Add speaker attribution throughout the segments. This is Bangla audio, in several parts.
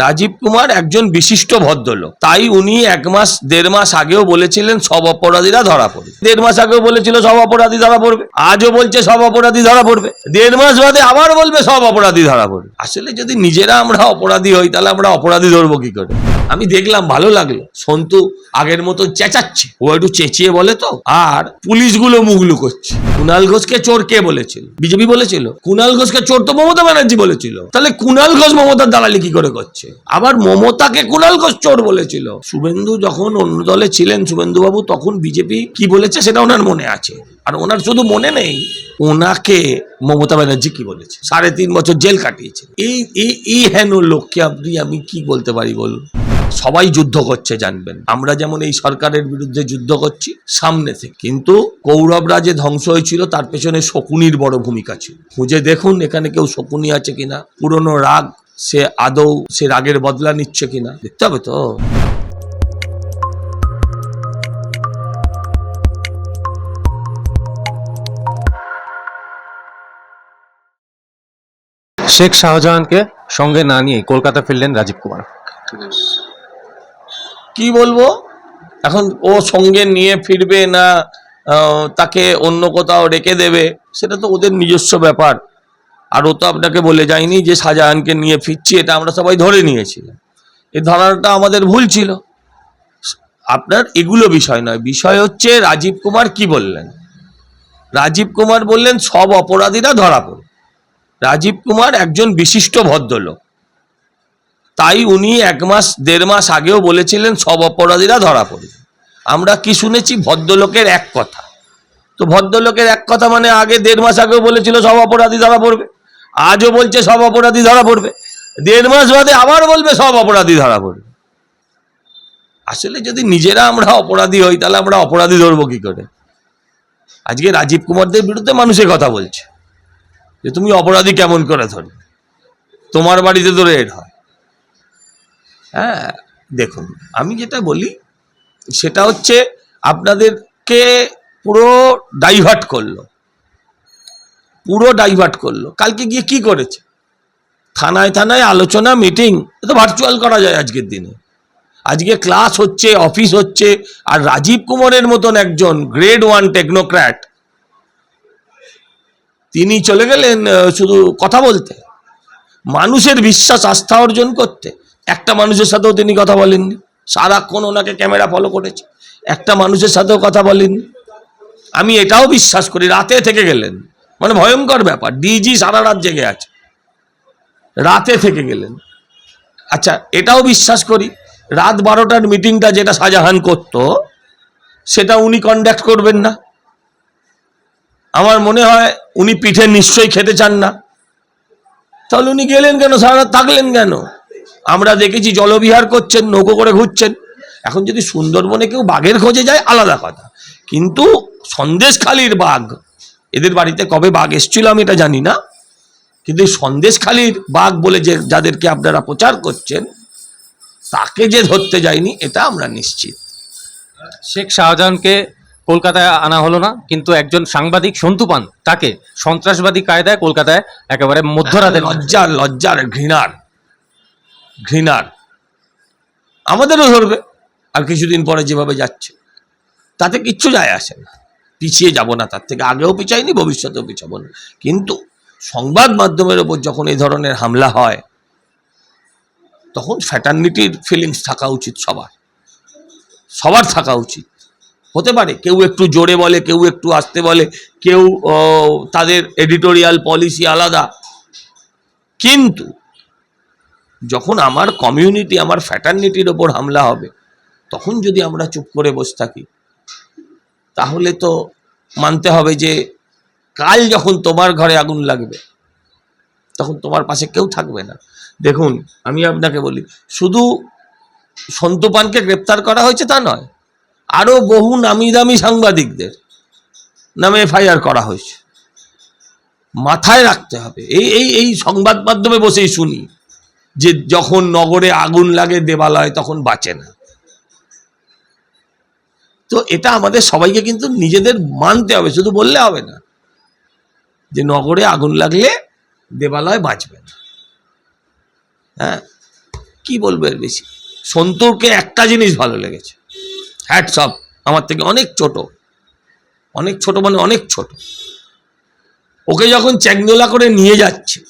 Speaker 1: রাজীব কুমার একজন বিশিষ্ট ভদ্রলোক। তাই উনি এক মাস, দেড় মাস আগেও বলেছিলেন, সব অপরাধীরা ধরা পড়বে। দেড় মাস আগেও বলেছিল, সব অপরাধী ধরা পড়বে। আজও বলছে, সব অপরাধী ধরা পড়বে। দেড় মাস বাদে আবার বলবে, সব অপরাধী ধরা পড়বে। আসলে যদি নিজেরা আমরা অপরাধী হই, তাহলে আমরা অপরাধী ধরবো কি করে? আমি দেখলাম ভালো লাগল। সন্তু আগের মতো চেঁচাচ্ছে। ও একটু চেঁচিয়ে বলে তো, আর পুলিশগুলো মুগলু করছে। কুণাল ঘোষকে চোর কে বলেছিল? বিজেপি বলেছিল? কুণাল ঘোষকে চোর তো মমতা ব্যানার্জি বলেছিল। তাহলে কুনাল ঘোষ মমতার দালালি কি করে করছে? আবার মমতাকে কুনাল ঘোষ চোর বলেছিল। শুভেন্দু যখন অন্য দলে ছিলেন শুভেন্দু বাবু তখন বিজেপি কি বলেছে সেটা ওনার মনে আছে। আর ওনার শুধু মনে নেই, ওনাকে মমতা ব্যানার্জি কি বলেছে? সাড়ে তিন বছর জেল কাটিয়েছে এই এই হেন লোককে আপনি, আমি কি বলতে পারি বলুন? সবাই যুদ্ধ করছে জানবেন। আমরা যেমন এই সরকারের বিরুদ্ধে যুদ্ধ করছি সামনে থেকে। কিন্তু কৌরবরা যে ধ্বংস হয়েছিল তার পেছনে শকুনির বড় ভূমিকা ছিল। খুঁজে দেখুন এখানে কেউ শকুনি আছে কিনা। পুরনো রাগ সে আদৌ সে রাগের বদলা নিচ্ছে কিনা। দেখতে হবে তো।
Speaker 2: শেখ শাহজাহানকে সঙ্গে না নিয়ে কলকাতা ফিরলেন রাজীব কুমার।
Speaker 1: কি বলব? এখন ও সঙ্গে নিয়ে ফিরবে না তাকে অন্য কোথাও রেখে দেবে, সেটা তো ওদের নিজস্ব ব্যাপার। আর ও তো আপনাকে বলে যায়নি যে শাহজাহানকে নিয়ে ফিরছি, এটা আমরা সবাই ধরে নিয়েছিলাম। এই ধারণাটা আমাদের ভুল ছিল। আপনার এগুলো বিষয় নয়, বিষয় হচ্ছে রাজীব কুমার কি বললেন? রাজীব কুমার বললেন, সব অপরাধীরা ধরা পড়ে রাজীব কুমার একজন বিশিষ্ট ভদ্রলোক। তাই উনি এক মাস, দেড় মাস আগেও বলেছিলেন, সব অপরাধীরা ধরা পড়বে। আমরা কি শুনেছি? ভদ্রলোকের এক কথা। তো ভদ্রলোকের এক কথা মানে আগে দেড় মাস আগেও বলেছিল, সব অপরাধী ধরা পড়বে। আজও বলছে, সব অপরাধী ধরা পড়বে। দেড় মাস বাদে আবার বলবে, সব অপরাধী ধরা পড়বে। আসলে যদি নিজেরা আমরা অপরাধী হই, তাহলে আমরা অপরাধী ধরবো কি করে? আজকে রাজীব কুমারদের বিরুদ্ধে মানুষের কথা বলছে যে, তুমি অপরাধী কেমন করে ধরবে? তোমার বাড়িতে তো রেড হয়। হ্যাঁ দেখুন, আমি যেটা বলি, সেটা হচ্ছে আপনাদেরকে পুরো ডাইভার্ট করল। পুরো ডাইভার্ট করল। কালকে গিয়ে কি করেছে? থানায় থানায় আলোচনা মিটিং তো ভার্চুয়াল করা যায় আজকের দিনে। আজকে ক্লাস হচ্ছে অফিস হচ্ছে, আর রাজীব কুমারের মতন একজন গ্রেড ওয়ান টেকনোক্র্যাট তিনি চলে গেলেন শুধু কথা বলতে। মানুষের বিশ্বাস, আস্থা অর্জন করতে। একটা মানুষের সাথেও তিনি কথা বলেননি। সারাক্ষণ ওনাকে ক্যামেরা ফলো করেছে। একটা মানুষের সাথেও কথা বলেননি। আমি এটাও বিশ্বাস করি, রাতে থেকে গেলেন। মানে ভয়ঙ্কর ব্যাপার ডিজি সারা রাত জেগে আছে। রাতে থেকে গেলেন। আচ্ছা এটাও বিশ্বাস করি, রাত বারোটার মিটিংটা যেটা শাহজাহান করত, সেটা উনি কন্ডাক্ট করবেন না। আমার মনে হয় উনি পিঠে নিশ্চয়ই খেতে চান না। তাহলে উনি গেলেন কেন? সারা রাত থাকলেন কেন? আমরা দেখেছি জলবিহার করছেন নৌকো করে ঘুরছেন। এখন যদি সুন্দরবনে কেউ বাঘের খোঁজে যায় আলাদা কথা। কিন্তু সন্দেশখালির বাঘ এদের বাড়িতে কবে বাঘ এসেছিল আমি এটা জানি না। কিন্তু সন্দেশখালির বাঘ বলে যে যাদেরকে আপনারা প্রচার করছেন তাকে যে ধরতে যায়নি এটা আমরা নিশ্চিত।
Speaker 2: শেখ শাহজাহানকে কলকাতায় আনা হলো না কিন্তু একজন সাংবাদিক সন্তু পান তাকে সন্ত্রাসবাদী কায়দায় কলকাতায় একেবারে মধ্যরাতে
Speaker 1: লজ্জার লজ্জার ঘৃণার। ঘৃণার। আমাদেরও ধরবে, আর কিছুদিন পরে যেভাবে যাচ্ছে, তাতে কিচ্ছু যায় আসে না। পিছিয়ে যাব না, তার থেকে আগেও পিছাইনি, ভবিষ্যতেও পিছাবো না। কিন্তু সংবাদ মাধ্যমের ওপর যখন এই ধরনের হামলা হয়, তখন ফ্যাটার্নিটির ফিলিংস থাকা উচিত সবার। সবার থাকা উচিত। হতে পারে, কেউ একটু জোরে বলে, কেউ একটু আসতে বলে, কেউ তাদের এডিটোরিয়াল পলিসি আলাদা। কিন্তু যখন আমার কমিউনিটি আমার ফ্যাটার্নিটির ওপর হামলা হবে, তখন যদি আমরা চুপ করে বসে থাকি, তাহলে তো মানতে হবে যে কাল যখন তোমার ঘরে আগুন লাগবে, তখন তোমার পাশে কেউ থাকবে না। দেখুন, আমি আপনাকে বলি, শুধু সন্তুপানকে গ্রেপ্তার করা হয়েছে তা নয় আরও বহু নামি দামি সাংবাদিকদের নামে এফআইআর করা হয়েছে। মাথায় রাখতে হবে, এই এই এই সংবাদ মাধ্যমে বসেই শুনি। যে যখন নগরে আগুন লাগে দেবালয়, তখন বাঁচে না। তো এটা আমাদের সবাইকে কিন্তু নিজেদের মানতে হবে, শুধু বললে হবে না। যে নগরে আগুন লাগলে দেবালয় বাঁচবে না। হ্যাঁ কি বলব এর বেশি? সন্তুরকে একটা জিনিস ভালো লেগেছে। হ্যাট সব, আমার থেকে অনেক ছোট। অনেক ছোট মানে অনেক ছোট। ওকে যখন চ্যাংদোলা করে নিয়ে যাচ্ছে,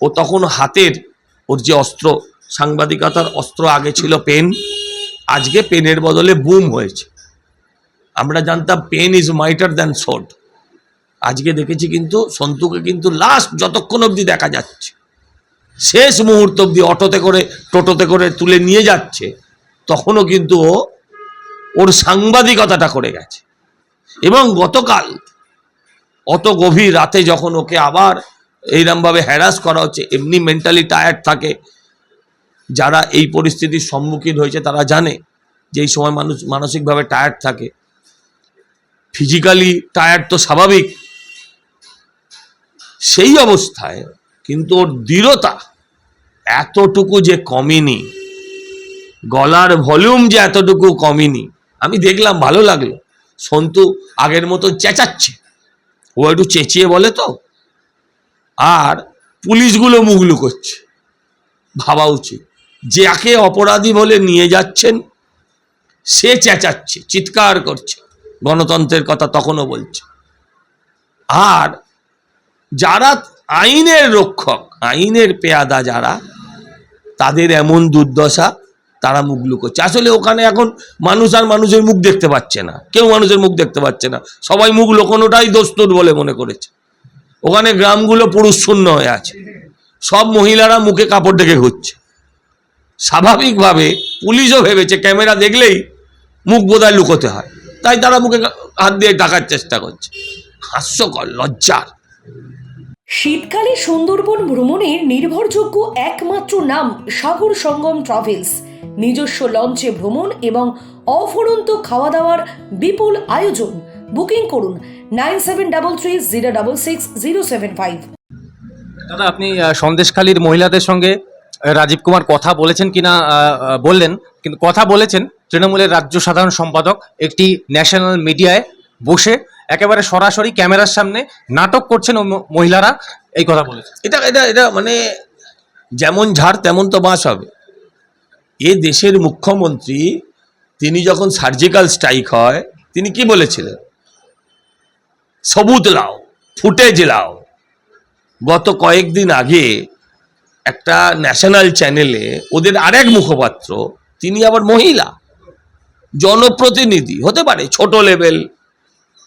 Speaker 1: ও তখন হাতের ওর যে অস্ত্র, সাংবাদিকতার অস্ত্র আগে ছিল পেন, আজকে পেনের বদলে বুম হয়েছে। আমরা জানতাম pen is mightier than sword আজকে দেখেছি কিন্তু সন্তুকে কিন্তু লাস্ট যতক্ষণ অবধি দেখা যাচ্ছে, শেষ মুহূর্ত অবধি অটোতে করে, টোটোতে করে তুলে নিয়ে যাচ্ছে, তখনও কিন্তু ও ওর সাংবাদিকতাটা করে গেছে। এবং গতকাল অত গভীর রাতে যখন ওকে আবার এইরমভাবে হ্যারাস করা হচ্ছে, এমনি মেন্টালি টায়ার্ড থাকে। যারা এই পরিস্থিতির সম্মুখীন হয়েছে, তারা জানে যে এই সময় মানুষ মানসিকভাবে টায়ার্ড থাকে। ফিজিক্যালি টায়ার্ড তো স্বাভাবিক। সেই অবস্থায় কিন্তু ওর দৃঢ়তা এতটুকু যে কমেনি, গলার ভলিউম যে এতটুকু কমেনি, আমি দেখলাম ভালো লাগল। সন্তু আগের মতো চেঁচাচ্ছে। ও একটু চেঁচিয়ে বলে তো আর পুলিশগুলো মুগলু করছে। ভাবা উচিত। যাকে অপরাধী বলে নিয়ে যাচ্ছেন, সে চেঁচাচ্ছে, চিৎকার করছে। গণতন্ত্রের কথা তখনও বলছে। আর যারা আইনের রক্ষক, আইনের পেয়াদা যারা, তাদের এমন দুর্দশা তারা মুখ লুকোচ্ছে আসলে ওখানে এখন মানুষ আর মানুষের মুখ দেখতে পাচ্ছে না। কেউ মানুষের মুখ দেখতে পাচ্ছে না। সবাই মুখ লোকানোটাই দোস্তুর বলে মনে করেছে। ওখানে গ্রামগুলো পুরুষ শূন্য হয়ে আছে। সব মহিলারা মুখে কাপড় ডেকে ঘুরছে। স্বাভাবিকভাবে পুলিশও ভেবেছে, ক্যামেরা দেখলেই মুখ বোধহয় লুকোতে হয়। তাই তারা মুখে হাত দিয়ে ডাকার চেষ্টা করছে। হাস্যকর, লজ্জার।
Speaker 3: শীতকালে সুন্দরবন ভ্রমণের নির্ভরযোগ্য একমাত্র নাম সাগর সঙ্গম ট্রাভেলস। নিজস্ব লঞ্চে ভ্রমণ এবং অফুরন্ত খাওয়া দাওয়ার বিপুল আয়োজন। বুকিং করুন nine seven double three zero double six zero seven five.
Speaker 2: দাদা আপনি সন্দেশখালীর মহিলাদের সঙ্গে রাজীব কুমার কথা বলেছেন কিনা বললেন কিন্তু কথা বলেছেন তৃণমূলের রাজ্য সাধারণ সম্পাদক একটি ন্যাশনাল মিডিয়ায় বসে একেবারে সরাসরি ক্যামেরার সামনে নাটক করছেন মহিলারা এই কথা বলেছেন।
Speaker 1: এটা এটা এটা মানে যেমন ঝাড় তেমন তো বাঁশ হবে। এ দেশের মুখ্যমন্ত্রী তিনি যখন সার্জিক্যাল স্ট্রাইক হয় তিনি কি বলেছিলেন? সবুত লাও, ফুটেজ লাও। গত কয়েকদিন আগে একটা ন্যাশনাল চ্যানেলে ওদের আরেক মুখপাত্র, তিনি আবার মহিলা। জনপ্রতিনিধি, হতে পারে ছোট লেভেল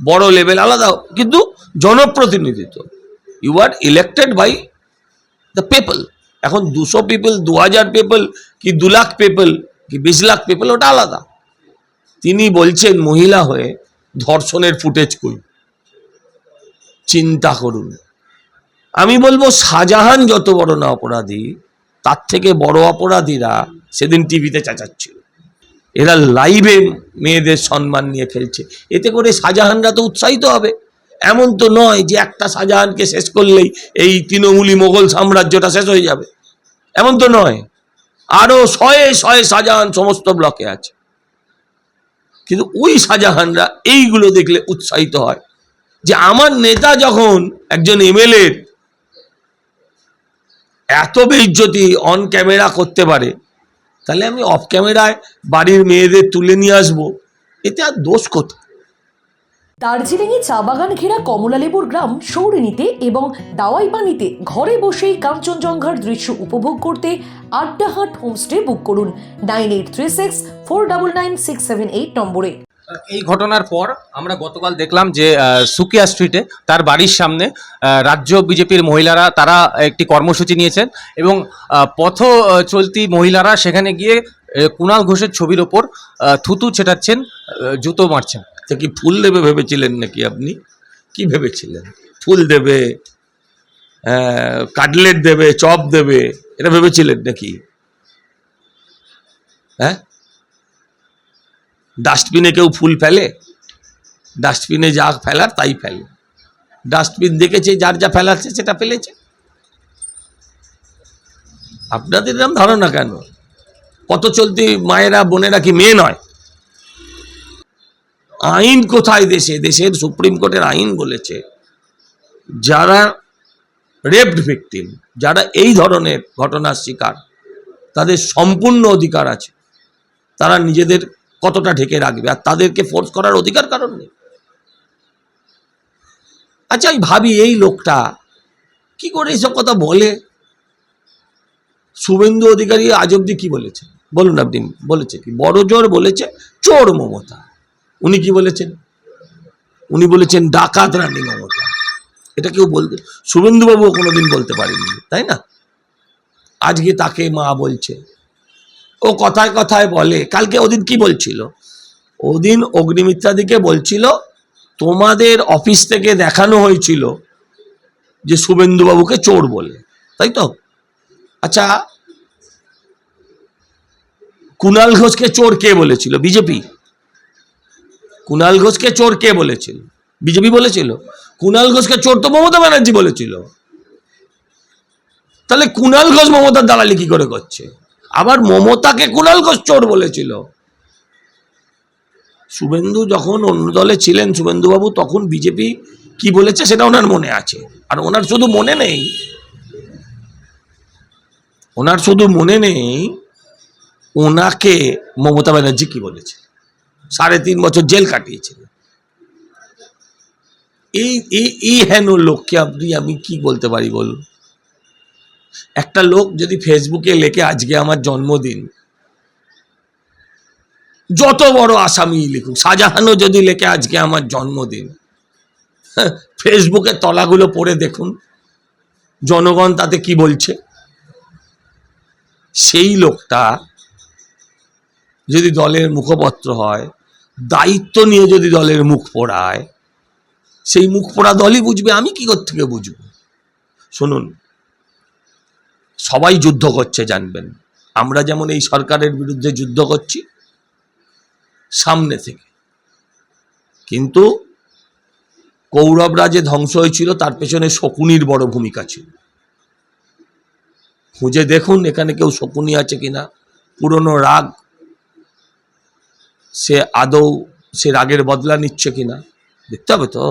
Speaker 1: বড় লেভেল আলাদা, কিন্তু জনপ্রতিনিধিত্ব। You are elected by the people এখন দুশো পিপল দু হাজার পিপল কি দু লাখ পিপল কি বিশ লাখ পিপল ওটা আলাদা। তিনি বলছেন মহিলা হয়ে ধর্ষণের ফুটেজ কই? চিন্তা করুন। আমি বলব শাহজাহান যত বড় না অপরাধী, তার থেকে বড় অপরাধীরা সেদিন টিভিতে চেঁচাচ্ছিল। এরা লাইভে মেয়েদের সম্মান নিয়ে খেলছে। এতে করে শাহজাহানরা তো উৎসাহিত হবে। এমন তো নয় যে একটা শাহজাহানকে শেষ করলেই এই তৃণমূলী মোগল সাম্রাজ্যটা শেষ হয়ে যাবে। এমন তো নয়। আরও শয়ে শয়ে শাহজাহান সমস্ত ব্লকে আছে। কিন্তু ওই শাহজাহানরা এইগুলো দেখলে উৎসাহিত হয়। যে আমার নেতা যখন একজন এমএলএ, এত বেইজ্জতি অন ক্যামেরা করতে পারে, তাহলে আমি অফ ক্যামেরায় বাড়ির মেয়েদের তুলে নিয়ে আসব, এতে আর দোষ কোথায়?
Speaker 3: দার্জিলিংয়ে চা বাগান ঘেরা কমলালেবুর গ্রাম সৌরিনীতে এবং দাওয়াইপানিতে ঘরে বসেই কাঞ্চনজঙ্ঘার দৃশ্য উপভোগ করতে আড্ডাহাট হোমস্টে বুক করুন। Nine eight three six, four double nine six seven eight নম্বরে।
Speaker 2: এই ঘটনার পর আমরা গতকাল দেখলাম যে সুকিয়া স্ট্রিটে তার বাড়ির সামনে রাজ্য বিজেপির মহিলারা তারা একটি কর্মসূচি নিয়েছেন এবং পথ চলতি মহিলারা সেখানে গিয়ে কুণাল ঘোষের ছবির ওপর থুতু ছেটাচ্ছেন জুতো মারছেন।
Speaker 1: তা কি ফুল দেবে ভেবেছিলেন নাকি আপনি? কি ভেবেছিলেন? ফুল দেবে কাটলেট দেবে, চপ দেবে, এটা ভেবেছিলেন নাকি? হ্যাঁ? ডাস্টবিনে কেউ ফুল ফেলে ডাস্টবিনে যা ফেলার তাই ফেলে। ডাস্টবিন দেখেছে, যার যা ফেলাচ্ছে সেটা ফেলেছে। আপনাদের এরকম ধারণা কেন? কত চলতি মায়েরা, বোনেরা কি মেয়ে নয়? আইন কোথায় দেশে? দেশের সুপ্রিম কোর্টের আইন বলেছে, যারা রেপড ভিকটিম যারা এই ধরনের ঘটনার শিকার, তাদের সম্পূর্ণ অধিকার আছে। তারা নিজেদের কতটা ঢেকে রাখবে? আর তাদেরকে ফোর্স করার অধিকার কারণ নেই? আচ্ছা আমি ভাবি এই লোকটা কি করে এইসব কথা বলে? শুভেন্দু অধিকারী আজ অব্দি কি বলেছে? বলুন আপনি বলেছে কি? বড় জোর বলেছে চোর মমতা। উনি কি বলেছেন? উনি বলেছেন ডাকাত রানী মমতা। এটা কেউ বলতে, শুভেন্দুবাবুও কোনোদিন বলতে পারেননি, তাই না? আজকে তাকে মা বলছে। ও কথায় কথায় বলে। কালকে ওদিন কি বলছিল? ওদিন অগ্নিমিত্রাদিকে বলছিল, তোমাদের অফিস থেকে দেখানো হয়েছিল যে শুভেন্দুবাবুকে চোর বলে। তাই তো? আচ্ছা কুণাল ঘোষকে চোর কে বলেছিল? বিজেপি। কুণাল ঘোষকে চোর কে বলেছিল? বিজেপি বলেছিল? কুণাল ঘোষকে চোর তো মমতা ব্যানার্জি বলেছিল। তাহলে কুণাল ঘোষ মমতার দালালি কি করে করছে? আবার মমতাকে কুণাল ঘোষ চোর বলেছিল। শুভেন্দু যখন অন্য দলে ছিলেন, শুভেন্দুবাবু তখন বিজেপি কি বলেছে সেটা ওনার মনে আছে। আর ওনার শুধু মনে নেই, ওনার শুধু মনে নেই, ওনাকে মমতা ব্যানার্জি কি বলেছে? সাড়ে তিন বছর জেল কাটিয়েছিল। এই এই হেন লোককে আপনি, আমি কি বলতে পারি বলুন? একটা লোক যদি ফেসবুকে লেখে আজকে আমার জন্মদিন। যত বড় আসামি লিখুক শাহজাহানও যদি লেখে আজকে আমার জন্মদিন। হ্যাঁ, ফেসবুকের তলাগুলো পড়ে দেখুন। জনগণ তাতে কি বলছে? সেই লোকটা যদি দলের মুখপত্র হয় দায়িত্ব নিয়ে যদি দলের মুখ পোড়ায় সেই মুখ পড়া দলই বুঝবে আমি কি থেকে বুঝব? শুনুন সবাই যুদ্ধ করছে, জানবেন। আমরা যেমন এই সরকারের বিরুদ্ধে যুদ্ধ করছি, সামনে থেকে। কিন্তু কৌরবরা যে ধ্বংস হয়েছিল, তার পেছনে শকুনির বড় ভূমিকা ছিল। খুঁজে দেখুন এখানে কেউ শকুনি আছে কিনা। পুরনো রাগ, সে আদৌ সে রাগের বদলা নিচ্ছে কিনা। দেখতে হবে তো।